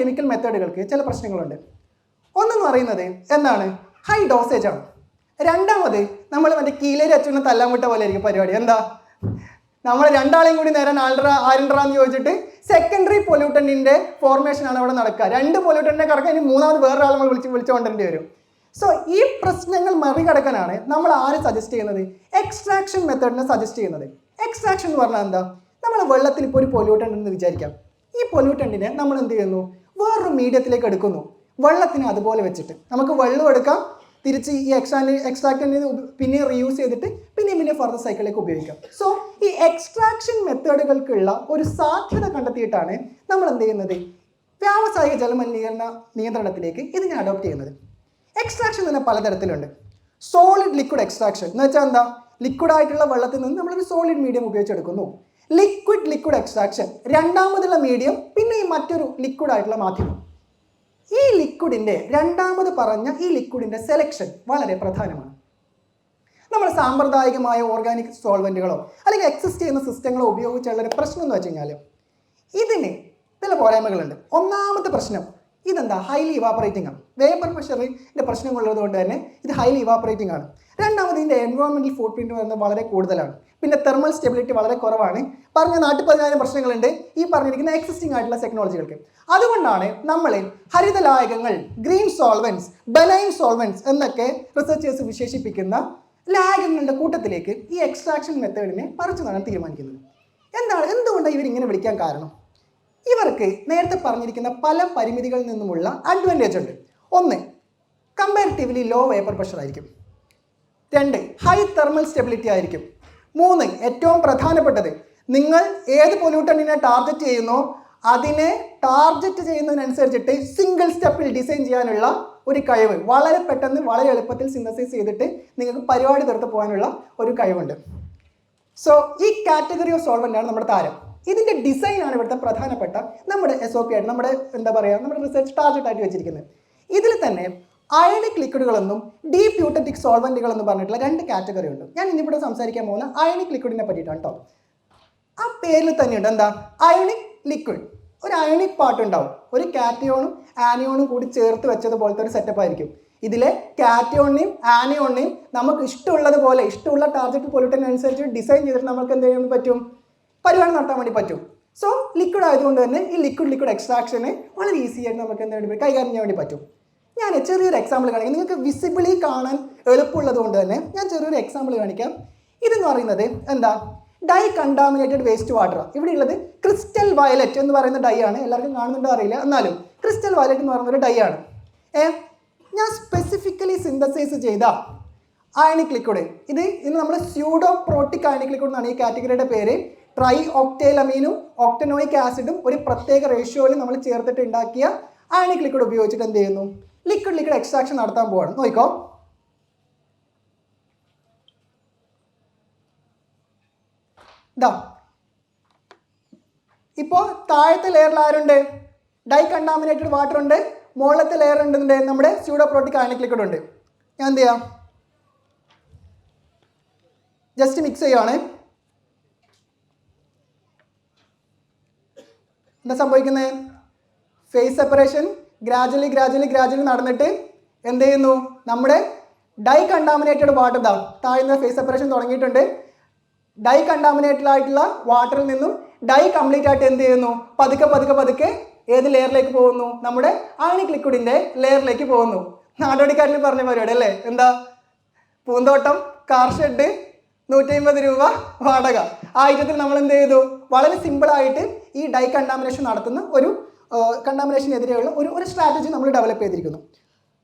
Chemical മെത്തേഡുകൾക്ക് ചില പ്രശ്നങ്ങളുണ്ട്. ഒന്നെന്ന് പറയുന്നത് എന്താണ്? ഹൈ ഡോസേജ് ആണ്. രണ്ടാമത് നമ്മൾ മറ്റേ കീലേരി അച്ഛനെ തല്ലാൻ വിട്ട പോലെ ആയിരിക്കും പരിപാടി. എന്താ? നമ്മൾ രണ്ടാളെയും കൂടി നേരെ ആൾഡ്ര ആരുണ്ടറാന്ന് ചോദിച്ചിട്ട് സെക്കൻഡറി പൊല്യൂട്ടന്റിന്റെ ഫോർമേഷൻ ആണ് അവിടെ നടക്കുക. രണ്ട് പൊല്യൂട്ടന്റെ കിടക്കാൻ ഇനി മൂന്നാമത് വേറൊരാൾ നമ്മൾ വിളിച്ച് വിളിച്ചു കൊണ്ടുവരേണ്ടി വരും. സോ ഈ പ്രശ്നങ്ങൾ മറികടക്കാനാണ് നമ്മൾ ആര് സജസ്റ്റ് ചെയ്യുന്നത്? എക്സ്ട്രാക്ഷൻ മെത്തേഡിനെ സജസ്റ്റ് ചെയ്യുന്നത്. എക്സ്ട്രാക്ഷൻ എന്ന് പറഞ്ഞാൽ എന്താ? നമ്മൾ വെള്ളത്തിൽ ഇപ്പോൾ ഒരു പൊല്യൂട്ടന്റ് എന്ന് വിചാരിക്കാം. ഈ പൊല്യൂട്ടന്റിനെ നമ്മൾ എന്ത് ചെയ്യുന്നു? വേറൊരു മീഡിയത്തിലേക്ക് എടുക്കുന്നു. വെള്ളത്തിന് അതുപോലെ വെച്ചിട്ട്. നമുക്ക് വെള്ളം എടുക്കാം. തിരിച്ച് ഈ എക്സ്ട്രാക്ട് എക്സ്ട്രാക്റ്റിന് പിന്നെ റീയൂസ് ചെയ്തിട്ട് പിന്നെ പിന്നെ ഫർദർ സൈക്കിളിലേക്ക് ഉപയോഗിക്കാം. സോ ഈ എക്സ്ട്രാക്ഷൻ മെത്തേഡുകൾക്കുള്ള ഒരു സാധ്യത കണ്ടെത്തിയിട്ടാണ് നമ്മൾ എന്ത് ചെയ്യുന്നത്? വ്യാവസായിക ജലമലിനീകരണ നിയന്ത്രണത്തിലേക്ക് ഇതിനെ അഡോപ്റ്റ് ചെയ്യുന്നത്. എക്സ്ട്രാക്ഷൻ തന്നെ പലതരത്തിലുണ്ട്. സോളിഡ് ലിക്വിഡ് എക്സ്ട്രാക്ഷൻ എന്ന് വെച്ചാൽ എന്താ? ലിക്വിഡ് ആയിട്ടുള്ള വെള്ളത്തിൽ നിന്ന് നമ്മളൊരു സോളിഡ് മീഡിയം ഉപയോഗിച്ചെടുക്കുന്നു. ലിക്വിഡ് ലിക്വിഡ് എക്സ്ട്രാക്ഷൻ രണ്ടാമതുള്ള മീഡിയം പിന്നെ ഈ മറ്റൊരു ലിക്വിഡ് ആയിട്ടുള്ള മാധ്യമം. ഈ ലിക്വിഡിന്റെ രണ്ടാമത് പറഞ്ഞ ഈ ലിക്വിഡിന്റെ സെലക്ഷൻ വളരെ പ്രധാനമാണ്. നമ്മൾ സാമ്പ്രദായികമായ ഓർഗാനിക് സോൾവെന്റുകളോ അല്ലെങ്കിൽ എക്സിസ്റ്റ് ചെയ്യുന്ന സിസ്റ്റങ്ങളോ ഉപയോഗിച്ചുള്ള ഒരു പ്രശ്നം എന്ന് വെച്ച് കഴിഞ്ഞാൽ ഇതിന് ചില പോരായ്മകളുണ്ട്. ഒന്നാമത്തെ പ്രശ്നം ഇതെന്താ? ഹൈലി ഇവാപ്പറേറ്റിംഗ് ആണ്. വേപ്പർ പ്രഷറിന്റെ പ്രശ്നങ്ങളുള്ളത് കൊണ്ട് തന്നെ ഇത് ഹൈലി ഇവാപ്പറേറ്റിംഗ് ആണ്. രണ്ടാമത് ഇതിന്റെ എൻവയോൺമെന്റൽ ഫുഡ് പ്രിന്റ് വരുന്നത് വളരെ കൂടുതലാണ്. പിന്നെ തെർമൽ സ്റ്റെബിലിറ്റി വളരെ കുറവാണ്. പറഞ്ഞ നാട്ടിൽ പതിനായിരം പ്രശ്നങ്ങളുണ്ട്. ഈ പറഞ്ഞിരിക്കുന്ന എക്സിസ്റ്റിംഗ് ആയിട്ടുള്ള ടെക്നോളജികൾക്ക് അതുകൊണ്ടാണ് നമ്മൾ ഹരിതലായകങ്ങൾ ഗ്രീൻ സോൾവെൻസ് ബനൈൻ സോൾവെൻസ് എന്നൊക്കെ റിസർച്ചേഴ്സ് വിശേഷിപ്പിക്കുന്ന ലായകങ്ങളുടെ കൂട്ടത്തിലേക്ക് ഈ എക്സ്ട്രാക്ഷൻ മെത്തേഡിനെ പറിച്ചു നടാൻ തീരുമാനിക്കുന്നത്. എന്താണ്? എന്തുകൊണ്ടാണ് ഇവരിങ്ങനെ വിളിക്കാൻ കാരണം? ഇവർക്ക് നേരത്തെ പറഞ്ഞിരിക്കുന്ന പല പരിമിതികളിൽ നിന്നുമുള്ള അഡ്വാന്റേജ് ഉണ്ട്. ഒന്ന് കമ്പാരിറ്റീവ്ലി ലോ വേപ്പർ പ്രഷർ ആയിരിക്കും. രണ്ട് ഹൈ തെർമൽ സ്റ്റെബിലിറ്റി ആയിരിക്കും. മൂന്ന് ഏറ്റവും പ്രധാനപ്പെട്ടത് നിങ്ങൾ ഏത് പൊല്യൂട്ടന്റിനെ ടാർഗറ്റ് ചെയ്യുന്നോ അതിനെ ടാർഗറ്റ് ചെയ്യുന്നതിനനുസരിച്ചിട്ട് സിംഗിൾ സ്റ്റെപ്പിൽ ഡിസൈൻ ചെയ്യാനുള്ള ഒരു കഴിവ്. വളരെ പെട്ടെന്ന് വളരെ എളുപ്പത്തിൽ സിന്തസൈസ് ചെയ്തിട്ട് നിങ്ങൾക്ക് പരിപാടി തീർത്ത് പോകാനുള്ള ഒരു കഴിവുണ്ട്. സോ ഈ കാറ്റഗറി ഓഫ് സോൾവന്റ് ആണ് നമ്മുടെ താരം. ഇതിന്റെ ഡിസൈൻ ആണ് ഇവിടുത്തെ പ്രധാനപ്പെട്ട നമ്മുടെ എസ് ഒ പി ആയിട്ട് നമ്മുടെ എന്താ പറയുക നമ്മുടെ റിസർച്ച് ടാർഗറ്റ് ആയിട്ട് വെച്ചിരിക്കുന്നത്. ഇതിൽ തന്നെ അയണിക് ലിക്വിഡുകളെന്നും ഡീപ് യൂട്ടറ്റിക് സോൾവന്റുകൾ എന്ന് പറഞ്ഞിട്ടുള്ള രണ്ട് കാറ്റഗറി ഉണ്ട്. ഞാൻ ഇന്നിവിടെ സംസാരിക്കാൻ പോകുന്ന അയണിക് ലിക്വിഡിനെ പറ്റിയിട്ടാണ് കേട്ടോ ആ പേരിൽ തന്നെയുണ്ട് എന്താ? അയണിക് ലിക്വിഡ് ഒരു അയണിക് പാർട്ട് ഉണ്ടാവും. ഒരു കാറ്റിയോണും ആനിയോണും കൂടി ചേർത്ത് വെച്ചതുപോലത്തെ ഒരു സെറ്റപ്പ് ആയിരിക്കും. ഇതിലെ കാറ്റിയോണിനെയും ആനിയോണിനെയും നമുക്ക് ഇഷ്ടമുള്ളതുപോലെ ഇഷ്ടമുള്ള ടാർഗറ്റ് പൊല്യൂട്ടൻ അനുസരിച്ച് ഡിസൈൻ ചെയ്തിട്ട് നമുക്ക് എന്ത് ചെയ്യാൻ പറ്റും? പരിപാടി നടത്താൻ വേണ്ടി പറ്റും. സോ ലിക്വിഡ് ആയതുകൊണ്ട് തന്നെ ഈ ലിക്വിഡ് ലിക്വിഡ് എക്സ്ട്രാക്ഷനെ വളരെ ഈസി ആയിട്ട് നമുക്ക് എന്താ വേണ്ടി കൈകാര്യം ചെയ്യാൻ വേണ്ടി പറ്റും. ഞാൻ ചെറിയൊരു എക്സാമ്പിൾ കാണിക്കാം. നിങ്ങൾക്ക് വിസിബിളി കാണാൻ എളുപ്പമുള്ളത് കൊണ്ട് തന്നെ ഞാൻ ചെറിയൊരു എക്സാമ്പിൾ കാണിക്കാം. ഇതെന്ന് പറയുന്നത് എന്താ? ഡൈ കണ്ടാമിനേറ്റഡ് വേസ്റ്റ് വാട്ടർ ഇവിടെ ഉള്ളത് ക്രിസ്റ്റൽ വയലറ്റ് എന്ന് പറയുന്ന ഡൈ ആണ്. എല്ലാവർക്കും കാണുന്നുണ്ടോ അറിയില്ല. എന്നാലും ക്രിസ്റ്റൽ വയലറ്റ് എന്ന് പറയുന്ന ഒരു ഡൈ ആണ്. ഏ? ഞാൻ സ്പെസിഫിക്കലി സിന്തസൈസ് ചെയ്ത അയണിക് ലിക്വിഡ് ഇത് ഇന്ന് നമ്മൾ സ്യൂഡോ പ്രോട്ടിക് അയണിക് ലിക്വിഡ് എന്നാണ് ഈ കാറ്റഗറിയുടെ പേര്. ട്രൈ ഒക്ടേലമീനും ഒക്ടനോയിക് ആസിഡും ഒരു പ്രത്യേക റേഷ്യോയിൽ നമ്മൾ ചേർത്തിട്ട് ഉണ്ടാക്കിയ ആണിക് ലിക്വിഡ് ഉപയോഗിച്ചിട്ട് എന്ത് ചെയ്യുന്നു? ലിക്വിഡ് ലിക്വിഡ് എക്സ്ട്രാക്ഷൻ നടത്താൻ പോവാണ്. നോക്കിക്കോ. ഇതാ ഇപ്പോൾ താഴത്തെ ലെയറിൽ ആരുണ്ട്? ഡൈ കണ്ടാമിനേറ്റഡ് വാട്ടർ ഉണ്ട്. മുകളിലത്തെ ലെയർ ഉണ്ട് നമ്മുടെ സ്യൂഡോപ്രോട്ടിക് ആണിക് ലിക്വിഡ് ഉണ്ട്. ഞാൻ എന്ത് ചെയ്യാം? ജസ്റ്റ് മിക്സ് ചെയ്യുവാണ്. എന്താ സംഭവിക്കുന്നത് phase separation gradually gradually gradually നടന്നിട്ട് എന്ത് ചെയ്യുന്നു? നമ്മുടെ ഡൈ കണ്ടാമിനേറ്റഡ് വാട്ടർ ഇതാ താഴ്ന്ന ഫേസ് സെപ്പറേഷൻ തുടങ്ങിയിട്ടുണ്ട്. ഡൈ കണ്ടാമിനേറ്റഡ് ആയിട്ടുള്ള വാട്ടറിൽ നിന്നും ഡൈ കംപ്ലീറ്റ് ആയിട്ട് എന്ത് ചെയ്യുന്നു? പതുക്കെ പതുക്കെ പതുക്കെ ഏത് ലെയറിലേക്ക് പോകുന്നു? നമ്മുടെ ആണിക് ലിക്വിഡിന്റെ ലെയറിലേക്ക് പോകുന്നു. നാടോടിക്കാട്ടിൽ പറഞ്ഞ പരിപാടി അല്ലേ? എന്താ? പൂന്തോട്ടം കാർ ഷെഡ് നൂറ്റി അമ്പത് രൂപ വാടക. ആ ഐറ്റത്തിൽ നമ്മൾ എന്ത് ചെയ്തു? വളരെ സിമ്പിളായിട്ട് ഈ ഡൈ കണ്ടാമിനേഷൻ നടത്തുന്ന ഒരു കണ്ടാമിനേഷനെതിരെയുള്ള ഒരു ഒരു സ്ട്രാറ്റജി നമ്മൾ ഡെവലപ്പ് ചെയ്തിരിക്കുന്നു.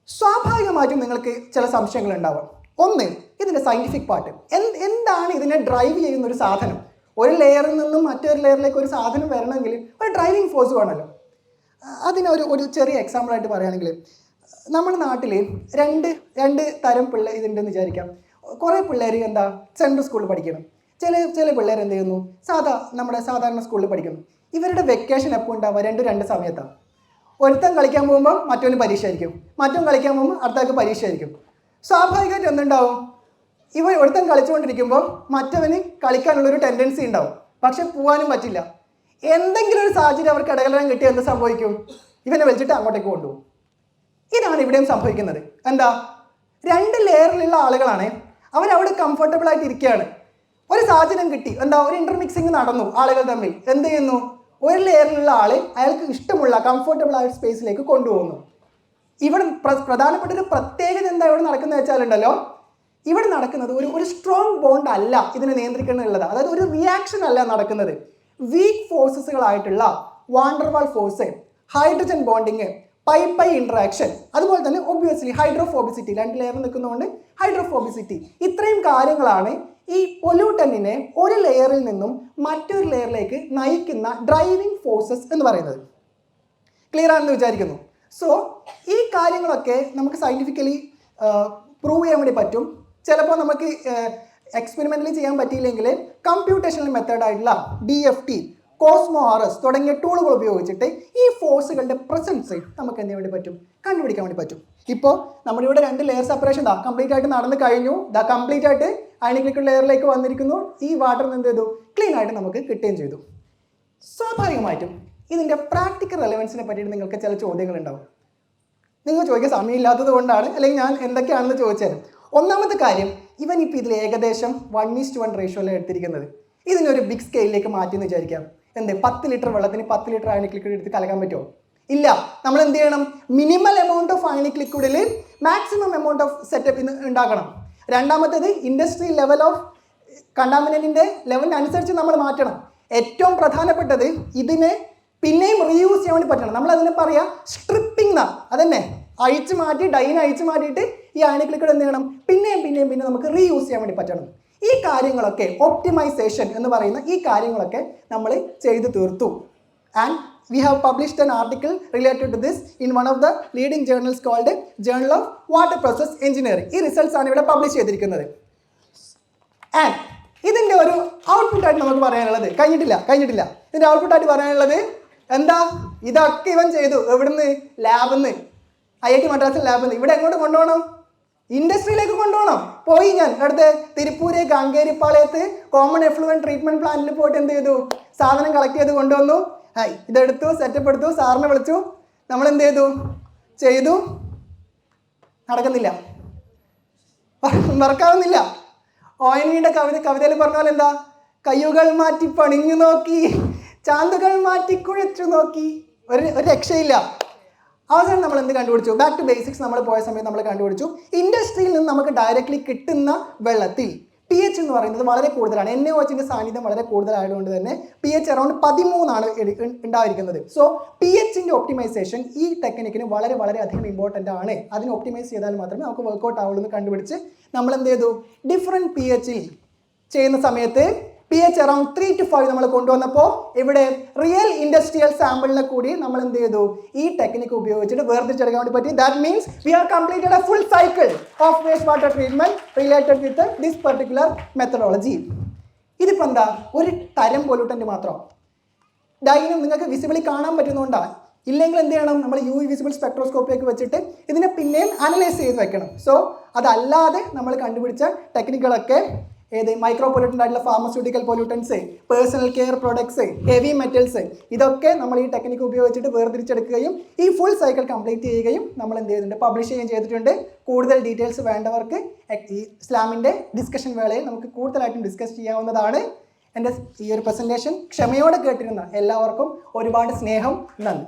സ്വാഭാവികമായിട്ടും നിങ്ങൾക്ക് ചില സംശയങ്ങൾ ഉണ്ടാവാം. ഒന്ന് ഇതിന്റെ സയന്റിഫിക് പാർട്ട് എന്ത് എന്താണ് ഇതിനെ ഡ്രൈവ് ചെയ്യുന്ന ഒരു സാധനം? ഒരു ലെയറിൽ നിന്നും മറ്റൊരു ലെയറിലേക്ക് ഒരു സാധനം വരണമെങ്കിൽ ഒരു ഡ്രൈവിംഗ് ഫോഴ്സ് വേണമല്ലോ. അതിനൊരു ഒരു ചെറിയ എക്സാമ്പിൾ ആയിട്ട് പറയുകയാണെങ്കിൽ നമ്മുടെ നാട്ടിൽ രണ്ട് രണ്ട് തരം പിള്ളേർ ഇതുണ്ടെന്ന് വിചാരിക്കാം. കുറേ പിള്ളേർ എന്താ സെൻട്രൽ സ്കൂളിൽ പഠിക്കണം. ചില ചില പിള്ളേർ എന്ത് ചെയ്യുന്നു? സാധാ നമ്മുടെ സാധാരണ സ്കൂളിൽ പഠിക്കുന്നു. ഇവരുടെ വെക്കേഷൻ എപ്പോൾ ഉണ്ടാവുക? രണ്ട് രണ്ട് സമയത്താണ് ഒരുത്തൻ കളിക്കാൻ പോകുമ്പോൾ മറ്റൊന്ന് പരീക്ഷ ആയിരിക്കും മറ്റൊന്ന് കളിക്കാൻ പോകുമ്പോൾ അടുത്താൾക്ക് പരീക്ഷ ആയിരിക്കും സ്വാഭാവികമായിട്ട് എന്തുണ്ടാവും? ഇവൻ ഒരുത്തൻ കളിച്ചുകൊണ്ടിരിക്കുമ്പോൾ മറ്റവന് കളിക്കാനുള്ളൊരു ടെൻഡൻസി ഉണ്ടാവും. പക്ഷെ പോകാനും പറ്റില്ല. എന്തെങ്കിലും ഒരു സാഹചര്യം അവർക്ക് ഇടകലനം കിട്ടിയാൽ എന്ത് സംഭവിക്കും? ഇവനെ വലിച്ചിട്ട് അങ്ങോട്ടേക്ക് കൊണ്ടുപോകും. ഇതാണ് ഇവിടെയും സംഭവിക്കുന്നത്. എന്താ? രണ്ട് ലെയറിലുള്ള ആളുകളാണ് അവരവിടെ കംഫർട്ടബിൾ ആയിട്ട് ഇരിക്കുകയാണ്. ഒരു സാഹചര്യം കിട്ടി. എന്താ ഒരു ഇന്റർമിക്സിങ് നടന്നു ആളുകൾ തമ്മിൽ. എന്ത് ചെയ്യുന്നു? ഒരു ലെയറിലുള്ള ആളെ അയാൾക്ക് ഇഷ്ടമുള്ള കംഫർട്ടബിൾ ആയ സ്പേസിലേക്ക് കൊണ്ടുപോകുന്നു. ഇവിടെ പ്രധാനപ്പെട്ട ഒരു പ്രത്യേകത എന്താ ഇവിടെ നടക്കുന്നത് വെച്ചാലുണ്ടല്ലോ ഇവിടെ നടക്കുന്നത് ഒരു ഒരു സ്ട്രോങ് ബോണ്ട് അല്ല ഇതിനെ നിയന്ത്രിക്കണമെന്നുള്ളത് അതായത് ഒരു റിയാക്ഷൻ അല്ല നടക്കുന്നത്. Weak ഫോഴ്സസുകളായിട്ടുള്ള van der Waals force hydrogen bonding pi pi interaction അതുപോലെ തന്നെ ഒബ്വിയസ്ലി ഹൈഡ്രോഫോബിസിറ്റി രണ്ട് ലെയർ നിൽക്കുന്നതുകൊണ്ട് ഹൈഡ്രോഫോബിസിറ്റി ഇത്രയും കാര്യങ്ങളാണ് ഈ പൊല്യൂട്ടന്റിനെ ഒരു ലെയറിൽ നിന്നും മറ്റൊരു ലെയറിലേക്ക് നയിക്കുന്ന ഡ്രൈവിംഗ് ഫോഴ്സസ് എന്ന് പറയുന്നത്. ക്ലിയർ ആണെന്ന് വിചാരിക്കുന്നു. സോ ഈ കാര്യങ്ങളൊക്കെ നമുക്ക് സയന്റിഫിക്കലി പ്രൂവ് ചെയ്യാൻ വേണ്ടി പറ്റും. ചിലപ്പോൾ നമുക്ക് എക്സ്പെരിമെന്റലി ചെയ്യാൻ പറ്റിയില്ലെങ്കിൽ computational മെത്തേഡായിട്ടുള്ള D F T COSMO R S തുടങ്ങിയ ടൂളുകൾ ഉപയോഗിച്ചിട്ട് ഈ ഫോഴ്സുകളുടെ പ്രസൻസ് നമുക്ക് എന്തിനു വേണ്ടി പറ്റും? കണ്ടുപിടിക്കാൻ വേണ്ടി പറ്റും. ഇപ്പോൾ നമ്മുടെ ഇവിടെ രണ്ട് ലെയർ സെപ്പറേഷൻ ദാ കംപ്ലീറ്റ് ആയിട്ട് നടന്നു കഴിഞ്ഞു. ദാ കംപ്ലീറ്റ് ആയിട്ട് അയണിക്ലിക്കൽ ലെയറിലേക്ക് വന്നിരിക്കുന്നു. ഈ വാട്ടർ എന്ത് ചെയ്തു? ക്ലീൻ ആയിട്ട് നമുക്ക് കിട്ടുകയും ചെയ്തു. സ്വാഭാവികമായിട്ടും ഇതിന്റെ പ്രാക്ടിക്കൽ റെലവൻസിനെ പറ്റിയിട്ട് നിങ്ങൾക്ക് ചില ചോദ്യങ്ങൾ ഉണ്ടാവും. നിങ്ങൾ ചോദിക്കാൻ സമയമില്ലാത്തത് കൊണ്ടാണ് അല്ലെങ്കിൽ ഞാൻ എന്തൊക്കെയാണെന്ന് ചോദിച്ചത് ഒന്നാമത്തെ കാര്യം ഇവൻ ഇപ്പോൾ ഇതിൽ ഏകദേശം വൺ ഈസ്റ്റ് വൺ റേഷ്യോയിലാണ് എടുത്തിരിക്കുന്നത്. ഇതിനൊരു ബിഗ് സ്കെയിലിലേക്ക് മാറ്റി എന്ന് വിചാരിക്കാം. എന്ത് പത്ത് ലിറ്റർ വെള്ളത്തിന് പത്ത് ലിറ്റർ അയണിക് ലിക്വിഡ് എടുത്ത് കലക്കാൻ പറ്റുമോ? ഇല്ല. നമ്മൾ എന്ത് ചെയ്യണം? മിനിമൽ എമൗണ്ട് ഓഫ് അയണിക് ലിക്വിഡിൽ മാക്സിമം എമൗണ്ട് ഓഫ് സെറ്റപ്പ് ഉണ്ടാക്കണം. രണ്ടാമത്തേത് ഇൻഡസ്ട്രി ലെവൽ ഓഫ് കണ്ടാമിനേറ്റിന്റെ ലെവലിനനുസരിച്ച് നമ്മൾ മാറ്റണം. ഏറ്റവും പ്രധാനപ്പെട്ടത് ഇതിനെ പിന്നെയും റീയൂസ് ചെയ്യാൻ വേണ്ടി പറ്റണം. നമ്മൾ അതിനെ പറയാ സ്ട്രിപ്പിംഗ് എന്നാണ് അതന്നെ. അഴിച്ചു മാറ്റി ഡൈൻ അഴിച്ചു മാറ്റിയിട്ട് ഈ അയണിക്ലിക്കഡ് എന്ത് ചെയ്യണം? പിന്നെയും പിന്നെയും പിന്നെ നമുക്ക് റീയൂസ് ചെയ്യാൻ വേണ്ടി പറ്റണം. ഈ കാര്യങ്ങളൊക്കെ ഒപ്റ്റിമൈസേഷൻ എന്ന് പറയുന്ന ഈ കാര്യങ്ങളൊക്കെ നമ്മൾ ചെയ്തു തീർത്തു. And we have published an article related to this in one of the leading journals called journal of water process Engineering. ഈ റിസൾട്ട്സ് ആണ് ഇവിടെ പബ്ലിഷ് ചെയ്തിരിക്കുന്നത്. ആൻഡ് ഇതിന്റെ ഒരു ഔട്ട്പുട്ടായിട്ട് നമുക്ക് പറയാനുള്ളത് കഴിഞ്ഞിട്ടില്ല കഴിഞ്ഞിട്ടില്ല. ഇതിന്റെ ഔട്ട്പുട്ടായിട്ട് പറയാനുള്ളത് എന്താ? ഇതൊക്കെ ഇവൻ ചെയ്തു. എവിടുന്ന്? ലാബിൽ നിന്ന് ഐ ഐ ടി മദ്രാസിൽ ലാബിൽ നിന്ന് ഇവിടെ എങ്ങോട്ട് കൊണ്ടുപോകണം? ഇൻഡസ്ട്രിയിലേക്ക് കൊണ്ടുപോകണം. പോയി ഞാൻ. അടുത്ത് തിരുപ്പൂര് ഗംഗേരിപ്പാളയത്ത് കോമൺ എഫ്ലുവൻ ട്രീറ്റ്മെന്റ് പ്ലാന്റിൽ പോയിട്ട് എന്ത് ചെയ്തു? സാധനം കളക്ട് ചെയ്ത് കൊണ്ടുവന്നു. ഹായ്. ഇതെടുത്തു സെറ്റപ്പ് എടുത്തു സാറിനെ വിളിച്ചു. നമ്മൾ എന്ത് ചെയ്തു? ചെയ്തു. നടക്കുന്നില്ല. മറക്കാവുന്നില്ല ഒ കവിത കവിതയിൽ പറഞ്ഞാൽ എന്താ? കയ്യുകൾ മാറ്റി പണിഞ്ഞു നോക്കി ചാന്തുകൾ മാറ്റി കുഴച്ചു നോക്കി. ഒരു ഒരു രക്ഷയില്ല. അവസാനം നമ്മൾ എന്ത് കണ്ടുപിടിച്ചു? ബാക്ക് ടു ബേസിക്സ് നമ്മൾ പോയ സമയത്ത് നമ്മൾ കണ്ടുപിടിച്ചു. ഇൻഡസ്ട്രിയിൽ നിന്ന് നമുക്ക് ഡയറക്റ്റ്ലി കിട്ടുന്ന വെള്ളത്തിൽ പി എച്ച് എന്ന് പറയുന്നത് വളരെ കൂടുതലാണ്. എൻ എ ഒച്ചിന്റെ സാന്നിധ്യം വളരെ കൂടുതലായതുകൊണ്ട് തന്നെ പി എച്ച് അറൗണ്ട് പതിമൂന്നാണ് ഉണ്ടായിരിക്കുന്നത്. സോ പി എച്ചിന്റെ ഒപ്റ്റിമൈസേഷൻ ഈ ടെക്നിക്കിന് വളരെ വളരെ അധികം ഇമ്പോർട്ടന്റ് ആണ്. അതിന് ഒപ്റ്റിമൈസ് ചെയ്താൽ മാത്രമേ നമുക്ക് വർക്കൗട്ട് ആവുള്ളൂ എന്ന് കണ്ടുപിടിച്ച് നമ്മൾ എന്ത് ചെയ്തു? ഡിഫറെന്റ് പി എച്ചിൽ ചെയ്യുന്ന സമയത്ത് P H around three to five നമ്മൾ കൊണ്ടുവന്നപ്പോൾ ഇവിടെ റിയൽ ഇൻഡസ്ട്രിയൽ സാമ്പിളിനെ കൂടി നമ്മൾ എന്ത് ചെയ്തു? ഈ ടെക്നിക്ക് ഉപയോഗിച്ചിട്ട് വേർതിരിച്ചെടുക്കാൻ വേണ്ടി പറ്റി. That means we are completed a full cycle of waste water treatment related with this particular methodology ഇതിപ്പോൾ എന്താ? ഒരു തരം പൊല്യൂട്ടന്റ് മാത്രം. ഡൈനും നിങ്ങൾക്ക് വിസിബിളി കാണാൻ പറ്റുന്നതുകൊണ്ടാണ് ഇല്ലെങ്കിൽ എന്ത് ചെയ്യണം? നമ്മൾ യു വിസിബിൾ സ്പെക്ട്രോസ്കോപ്പിലേക്ക് വെച്ചിട്ട് ഇതിനെ പിന്നെയും അനലൈസ് ചെയ്ത് വെക്കണം. സോ അതല്ലാതെ നമ്മൾ കണ്ടുപിടിച്ച ടെക്നിക്കുകളൊക്കെ ഏത് മൈക്രോ പൊല്യൂട്ടന്റ് ആയിട്ടുള്ള pharmaceutical pollutants personal care products heavy metals ഇതൊക്കെ നമ്മൾ ഈ ടെക്നിക്ക് ഉപയോഗിച്ചിട്ട് വേർതിരിച്ചെടുക്കുകയും ഈ ഫുൾ സൈക്കിൾ കംപ്ലീറ്റ് ചെയ്യുകയും നമ്മൾ എന്ത് ചെയ്തിട്ടുണ്ട് പബ്ലിഷ് ചെയ്യുകയും ചെയ്തിട്ടുണ്ട്. കൂടുതൽ ഡീറ്റെയിൽസ് വേണ്ടവർക്ക് ഈ സ്ലാമിന്റെ ഡിസ്കഷൻ വേളയിൽ നമുക്ക് കൂടുതലായിട്ടും ഡിസ്കസ് ചെയ്യാവുന്നതാണ്. എന്റെ ഈ ഒരു പ്രസന്റേഷൻ ക്ഷമയോടെ കേട്ടിരുന്ന എല്ലാവർക്കും ഒരുപാട് സ്നേഹം. നന്ദി.